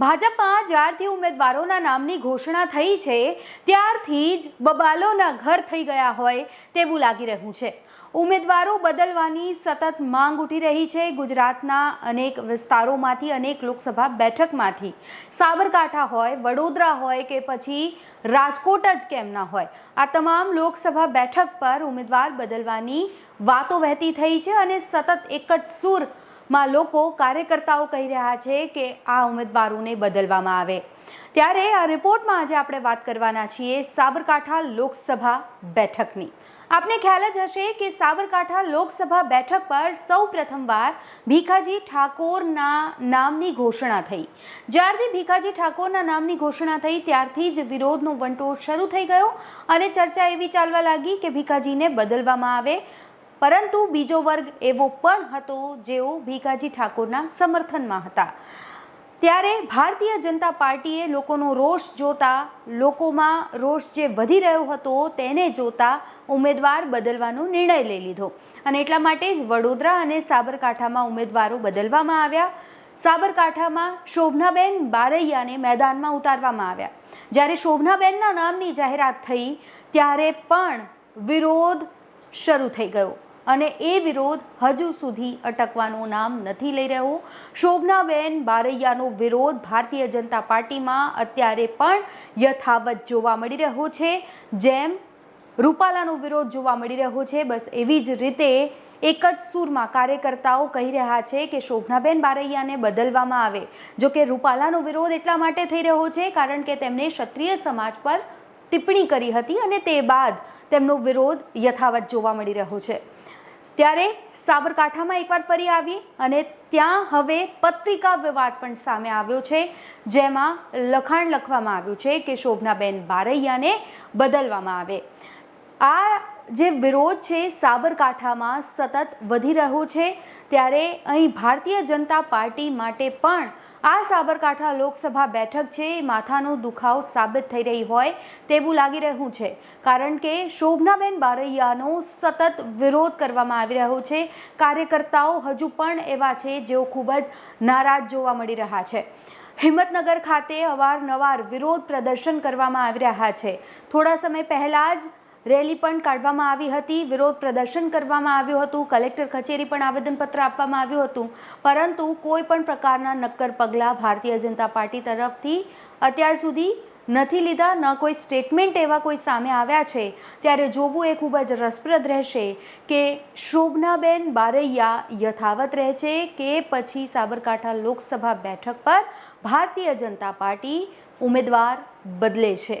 ભાજપમાં જ્યારથી ઉમેદવારોના નામની ઘોષણા થઈ છે, ત્યારથી જ બબાલોના ઘર થઈ ગયા હોય તેવું લાગી રહ્યું છે. ઉમેદવારો બદલવાની સતત માંગ ઉઠી રહી છે. ગુજરાતના અનેક વિસ્તારોમાંથી, અનેક લોકસભા બેઠકમાંથી સાબરકાંઠા હોય, વડોદરા હોય કે પછી રાજકોટ જ કેમ ના હોય, આ તમામ લોકસભા બેઠક પર ઉમેદવાર બદલવાની વાતો વહેતી થઈ છે અને સતત એક જ સુર માં લોકો કાર્યકર્તાઓ કહી રહ્યા છે કે આ ઉમેદવારોને બદલવામાં આવે. ત્યારે આ રિપોર્ટમાં આજે આપણે વાત કરવાના છીએ સાબરકાંઠા લોકસભા બેઠકની. આપને ખ્યાલ જ હશે કે સાબરકાંઠા લોકસભા બેઠક પર સૌ પ્રથમવાર ભીખાજી ઠાકોરના નામની ઘોષણા થઈ. જ્યારથી ભીખાજી ઠાકોરના નામની ઘોષણા થઈ, ત્યારથી જ વિરોધનો વંટોળ શરૂ થઈ ગયો અને ચર્ચા એવી ચાલવા લાગી કે ભીખાજીને બદલવામાં આવે. પરંતુ બીજો વર્ગ એવો પણ હતો જેઓ ભીખાજી ઠાકોરના સમર્થનમાં હતા. ત્યારે ભારતીય જનતા પાર્ટીએ લોકોનો રોષ જોતા, લોકોમાં રોષ જે વધી રહ્યો હતો તેને જોતા ઉમેદવાર બદલવાનો નિર્ણય લઈ લીધો. અને એટલા માટે જ વડોદરા અને સાબરકાંઠામાં ઉમેદવારો બદલવામાં આવ્યા. સાબરકાંઠામાં શોભનાબેન બારૈયાને મેદાનમાં ઉતારવામાં આવ્યા. જ્યારે શોભનાબેનના નામની જાહેરાત થઈ, ત્યારે પણ વિરોધ શરૂ થઈ ગયો. અને એ વિરોધ હજુ સુધી અટકવાનું નામ નથી લઈ રહ્યો. શોભનાબેન બારૈયાનો વિરોધ ભારતીય જનતા પાર્ટીમાં અત્યારે પણ યથાવત જોવા મળી રહ્યો છે. જેમ રૂપાલાનો વિરોધ જોવા મળી રહ્યો છે, બસ એવી જ રીતે એક જ સૂરમાં કાર્યકર્તાઓ કહી રહ્યા છે કે શોભનાબેન બારૈયાને બદલવામાં આવે. જો કે રૂપાલાનો વિરોધ એટલા માટે થઈ રહ્યો છે કારણ કે તેમણે ક્ષત્રિય સમાજ પર ટિપ્પણી કરી હતી અને તે બાદ તેમનો વિરોધ યથાવત જોવા મળી રહ્યો છે. ત્યારે સાબરકાંઠામાં એકવાર ફરી આવી અને ત્યાં હવે પત્રિકા વિવાદ પણ સામે આવ્યો છે, જેમાં લખાણ લખવામાં આવ્યું છે કે શોભનાબેન બારૈયાને બદલવામાં આવે. આ જે વિરોધ છે સાબરકાંઠામાં સતત વધી રહ્યો છે. ત્યારે અહીં ભારતીય જનતા પાર્ટી માટે પણ આ સાબરકાંઠા લોકસભા બેઠક છે માથાનો દુખાવ સાબિત થઈ રહી હોય તેવું લાગી રહ્યું છે. કારણ કે શોભનાબેન બારૈયાનો સતત વિરોધ કરવામાં આવી રહ્યો છે. કાર્યકર્તાઓ હજુ પણ એવા છે જેઓ ખૂબ જ નારાજ જોવા મળી રહ્યા છે. હિંમતનગર ખાતે અવારનવાર વિરોધ પ્રદર્શન કરવામાં આવી રહ્યા છે. થોડા સમય પહેલાં જ રેલી પણ કાઢવામાં આવી હતી, વિરોધ પ્રદર્શન કરવામાં આવ્યું હતું, કલેક્ટર કચેરી પણ આવેદનપત્ર આપવામાં આવ્યું હતું. પરંતુ કોઈ પણ પ્રકારના નક્કર પગલાં ભારતીય જનતા પાર્ટી તરફથી અત્યાર સુધી નથી લીધા, ન કોઈ સ્ટેટમેન્ટ એવા કોઈ સામે આવ્યા છે. ત્યારે જોવું એ ખૂબ જ રસપ્રદ રહેશે કે શોભનાબેન બારૈયા યથાવત રહે છે કે પછી સાબરકાંઠા લોકસભા બેઠક પર ભારતીય જનતા પાર્ટી ઉમેદવાર બદલે છે.